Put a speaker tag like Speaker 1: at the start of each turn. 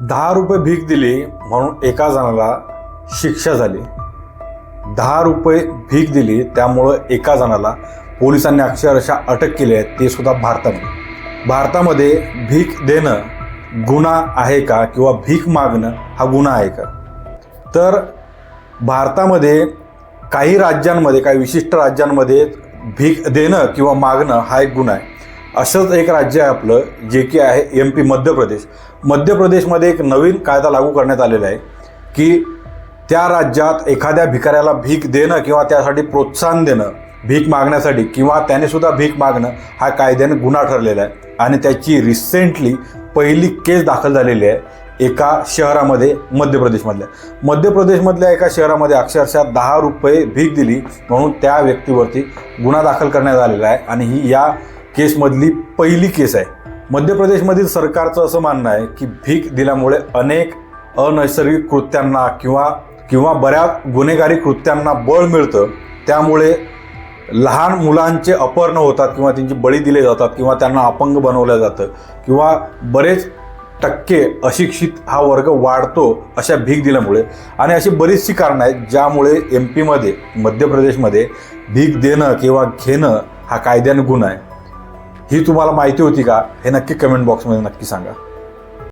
Speaker 1: दहा रुपये भीक दिली म्हणून एका जणाला शिक्षा झाली. दहा रुपये भीक दिली त्यामुळं एका जणाला पोलिसांनी अक्षरशः अटक केली आहे ते सुद्धा भारतामध्ये. भारतामध्ये भीक देणं गुन्हा आहे का किंवा भीक मागणं हा गुन्हा आहे का? तर भारतामध्ये काही राज्यांमध्ये काही विशिष्ट राज्यांमध्ये भीक देणं किंवा मागणं हा एक गुन्हा आहे. असंच एक राज्य आहे आपलं जे की आहे एम पी मध्य प्रदेश. मध्य प्रदेशमध्ये एक नवीन कायदा लागू करण्यात आलेला आहे की त्या राज्यात एखाद्या भिकाऱ्याला भीक देणं किंवा त्यासाठी प्रोत्साहन देणं भीक मागण्यासाठी किंवा त्यानेसुद्धा भीक मागणं हा कायद्याने गुन्हा ठरलेला आहे. आणि त्याची रिसेंटली पहिली केस दाखल झालेली आहे एका शहरामध्ये मध्य प्रदेशमधल्या. मध्य प्रदेशमधल्या एका शहरामध्ये अक्षरशः दहा रुपये भीक दिली म्हणून त्या व्यक्तीवरती गुन्हा दाखल करण्यात आलेला आहे. आणि ही या केसमधली पहिली केस आहे. मध्य प्रदेशमधील सरकारचं असं म्हणणं आहे की भीक दिल्यामुळे अनेक अनैसर्गिक कृत्यांना किंवा किंवा बऱ्याच गुन्हेगारी कृत्यांना बळ मिळतं. त्यामुळे लहान मुलांचे अपहरण होतात किंवा त्यांची बळी दिले जातात किंवा त्यांना अपंग बनवलं जातं किंवा बरेच टक्के अशिक्षित हा वर्ग वाढतो अशा भीक दिल्यामुळे. आणि अशी बरीचशी कारणं आहेत ज्यामुळे एम पीमध्ये मध्य प्रदेशमध्ये भीक देणं किंवा घेणं हा कायद्याने गुन्हा आहे. ही तुम्हाला माहिती होती का? हे नक्की कमेंट बॉक्समध्ये नक्की सांगा.